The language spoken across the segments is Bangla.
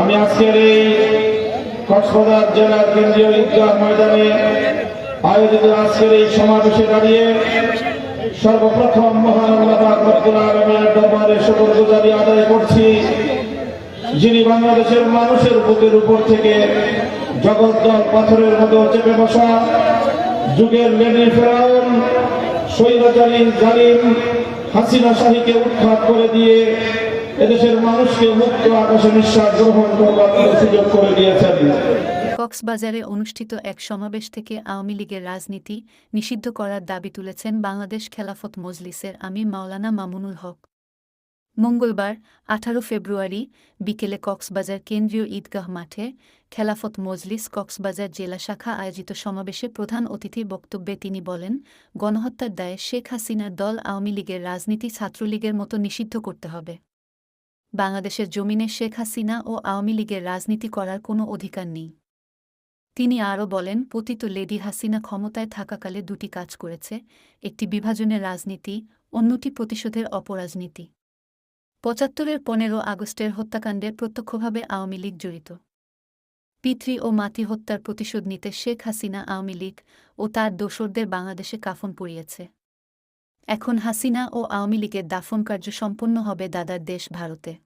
আমি আজকের এই কক্সবাজার জেলার কেন্দ্রীয় ঈদগাহ ময়দানে আয়োজিত আজকের এই সমাবেশে দাঁড়িয়ে সর্বপ্রথম মহান আল্লাহ পাক রব্বুল দরবারে আদায় করছি, যিনি বাংলাদেশের মানুষের বুকের উপর থেকে জগদ্দল পাথরের মতো চেপে বসা যুগের লেডি ফেরাউন, স্বৈরাচারী জালিম হাসিনা শাহীকে উৎখাত করে দিয়ে এদেশের মানুষকে মুক্ত আকাশে নিঃশ্বাস গ্রহণ করবার সুযোগ করে দিয়েছেন। কক্সবাজারে অনুষ্ঠিত এক সমাবেশ থেকে আওয়ামী লীগের রাজনীতি নিষিদ্ধ করার দাবি তুলেছেন বাংলাদেশ খেলাফত মজলিসের আমির মাওলানা মামুনুল হক। মঙ্গলবার, আঠারো ফেব্রুয়ারি, বিকেলে কক্সবাজার কেন্দ্রীয় ঈদগাহ মাঠে খেলাফত মজলিস কক্সবাজার জেলা শাখা আয়োজিত সমাবেশে প্রধান অতিথির বক্তব্যে তিনি বলেন, গণহত্যার দায়ে শেখ হাসিনার দল আওয়ামী লীগের রাজনীতি ছাত্রলীগের মতো নিষিদ্ধ করতে হবে। বাংলাদেশের জমিনে শেখ হাসিনা ও আওয়ামী লীগের রাজনীতি করার কোনো অধিকার নেই। তিনি আরও বলেন, পতিত লেডি হাসিনা ক্ষমতায় থাকাকালে দুটি কাজ করেছে, একটি বিভাজনের রাজনীতি, অন্যটি প্রতিশোধের অপরাজনীতি। পঁচাত্তরের পনেরো আগস্টের হত্যাকাণ্ডে প্রত্যক্ষভাবে আওয়ামী লীগ জড়িত। পিতৃ ও মাতৃ হত্যার প্রতিশোধ নিতে শেখ হাসিনা আওয়ামী লীগ ও তার দোসরদের বাংলাদেশে কাফন পড়িয়েছে এখন হাসিনা ও আওয়ামী লীগের দাফন কার্য সম্পন্ন হবে দাদার দেশ ভারতে।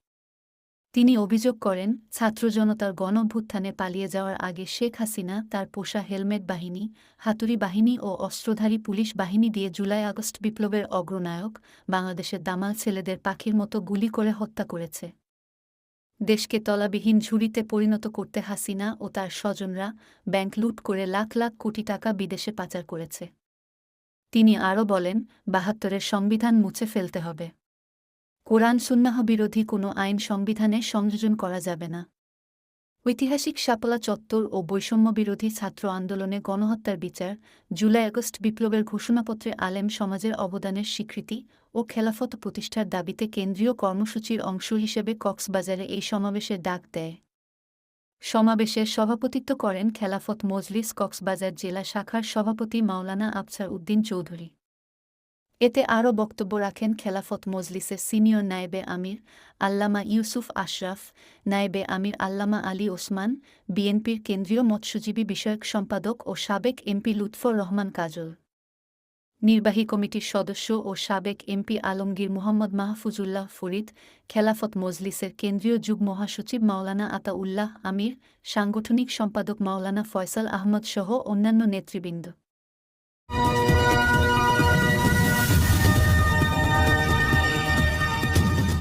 তিনি অভিযোগ করেন, ছাত্র জনতার গণভ্যুত্থানে পালিয়ে যাওয়ার আগে শেখ হাসিনা তার পোষা হেলমেট বাহিনী, হাতুড়ি বাহিনী ও অস্ত্রধারী পুলিশ বাহিনী দিয়ে জুলাই আগস্ট বিপ্লবের অগ্রনায়ক, বাংলাদেশের দামাল ছেলেদের পাখির মতো গুলি করে হত্যা করেছে। দেশকে তলাবিহীন ঝুড়িতে পরিণত করতে হাসিনা ও তার স্বজনরা ব্যাংক লুট করে লাখ লাখ কোটি টাকা বিদেশে পাচার করেছে। তিনি আরও বলেন, বাহাত্তরের সংবিধান মুছে ফেলতে হবে। কোরআন সুন্নাহ বিরোধী কোনো আইন সংবিধানে সংযোজন করা যাবে না। ঐতিহাসিক শাপলা চত্বর ও বৈষম্য বিরোধী ছাত্র আন্দোলনে গণহত্যার বিচার, জুলাই আগস্ট বিপ্লবের ঘোষণাপত্রে আলেম সমাজের অবদানের স্বীকৃতি ও খেলাফত প্রতিষ্ঠার দাবিতে কেন্দ্রীয় কর্মসূচির অংশ হিসেবে কক্সবাজারে এই সমাবেশের ডাক দেয়। সমাবেশে সভাপতিত্ব করেন খেলাফত মজলিস কক্সবাজার জেলা শাখার সভাপতি মাওলানা আফসার উদ্দিন চৌধুরী। এতে আরও বক্তব্য রাখেন খেলাফত মজলিসের সিনিয়র নায়েবে আমির আল্লামা ইউসুফ আশরাফ, নায়েবে আমির আল্লামা আলী ওসমান, বিএনপির কেন্দ্রীয় মৎস্যজীবী বিষয়ক সম্পাদক ও সাবেক এমপি লুৎফর রহমান কাজল। নির্বাহী কমিটির সদস্য ও সাবেক এমপি আলমগীর মোহাম্মদ মাহফুজুল্লাহ ফরিদ, খেলাফত মজলিসের কেন্দ্রীয় যুগ মহাসচিব মাওলানা আতাউল্লাহ আমির, সাংগঠনিক সম্পাদক মাওলানা ফয়সাল আহমদ সহ অন্যান্য নেতৃবৃন্দ।